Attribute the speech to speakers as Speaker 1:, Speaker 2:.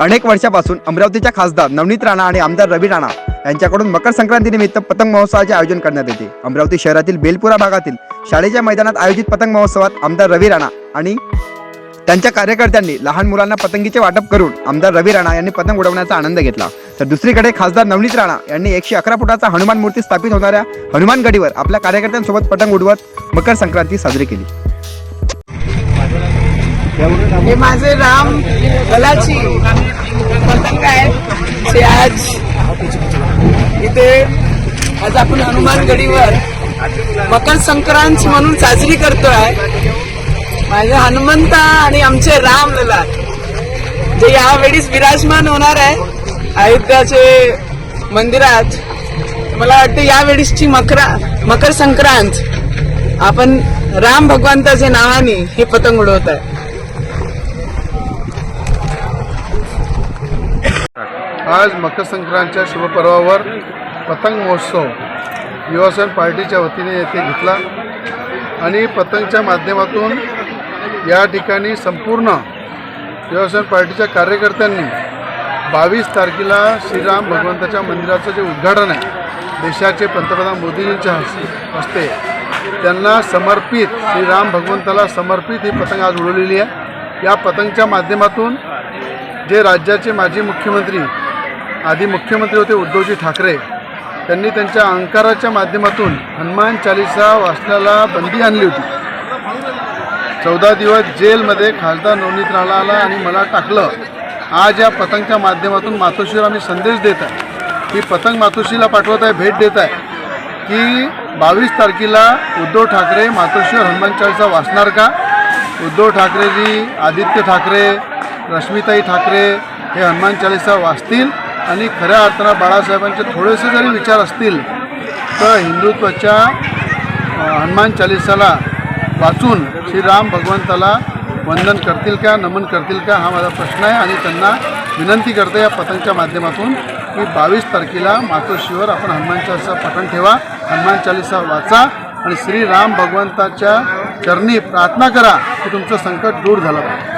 Speaker 1: अनेक वर्षापासून अमरावतीच्या खासदार नवनीत राणा आणि आमदार रवी राणा यांच्याकडून मकर संक्रांतीनिमित्त पतंग महोत्सवाचे आयोजन करण्यात येते. अमरावती शहरातील बेलपुरा भागातील शाळेच्या मैदानात आयोजित पतंग महोत्सवात आमदार रवी राणा आणि त्यांच्या कार्यकर्त्यांनी लहान मुलांना पतंगीचे वाटप करून आमदार रवी राणा यांनी पतंग उडवण्याचा आनंद घेतला. तर दुसरीकडे खासदार नवनीत राणा यांनी एकशे अकरा फुटाचा हनुमान मूर्ती स्थापित होणाऱ्या हनुमान गडीवर आपल्या कार्यकर्त्यांसोबत पतंग उडवत मकर संक्रांती साजरी केली.
Speaker 2: माझे राम कलाची पतंग आहे. ते आज इथे आज आपण हनुमान गडीवर मकर संक्रांत म्हणून साजरी करतोय. माझे हनुमंता आणि आमचे राम लला. जे यावेळीस विराजमान होणार आहे. अयोध्याचे मंदिरात. मला वाटतं यावेळीसची मकरा मकर संक्रांत. आपण राम भगवंताच्या नावाने हे पतंग उडवत आहे.
Speaker 3: आज मकर संक्रांतच्या शुभपर्वावर पतंग महोत्सव युवासन पार्टीच्या वतीने येथे घेतला. आणि पतंगच्या माध्यमातून या ठिकाणी संपूर्ण युवासन पार्टीच्या कार्यकर्त्यांनी बावीस तारखेला श्रीराम भगवंताच्या मंदिराचं जे उद्घाटन आहे देशाचे पंतप्रधान मोदीजींच्या हस्ते त्यांना समर्पित श्रीराम भगवंताला समर्पित ही पतंग आज उडवलेली आहे. या पतंगच्या माध्यमातून जे राज्याचे माजी मुख्यमंत्री आधी मुख्यमंत्री होते उद्धवजी ठाकरे. त्यांनी त्यांच्या अंकाराच्या माध्यमातून हनुमान चालिसा वाचण्याला बंदी आणली होती. चौदा दिवस जेलमध्ये खासदार नवनीत राणाला आणि मला टाकलं. आज या पतंगच्या माध्यमातून मातोश्रीवर आम्ही संदेश देत आहे. की पतंग मातोश्रीला पाठवत आहे भेट देत आहे. की बावीस तारखेला उद्धव ठाकरे मातोश्रीवर हनुमान चालिसा वाचणार का? उद्धव ठाकरेजी आदित्य ठाकरे रश्मिताई ठाकरे हे हनुमान चालिसा वाचतील? आणि खऱ्या अर्थानं बाळासाहेबांचे थोडेसे जरी विचार असतील तर हिंदुत्वाच्या हनुमान चालिसाला वाचून श्रीराम भगवंताला वंदन करतील का नमन करतील का हा माझा प्रश्न आहे. आणि त्यांना विनंती करते या पतंगच्या माध्यमातून की बावीस तारखेला मातोश्रीवर आपण हनुमान चालिसा पठण ठेवा हनुमान चालिसा वाचा आणि श्रीराम भगवंताच्या चरणी प्रार्थना करा की तुमचं संकट दूर झालं पाहिजे.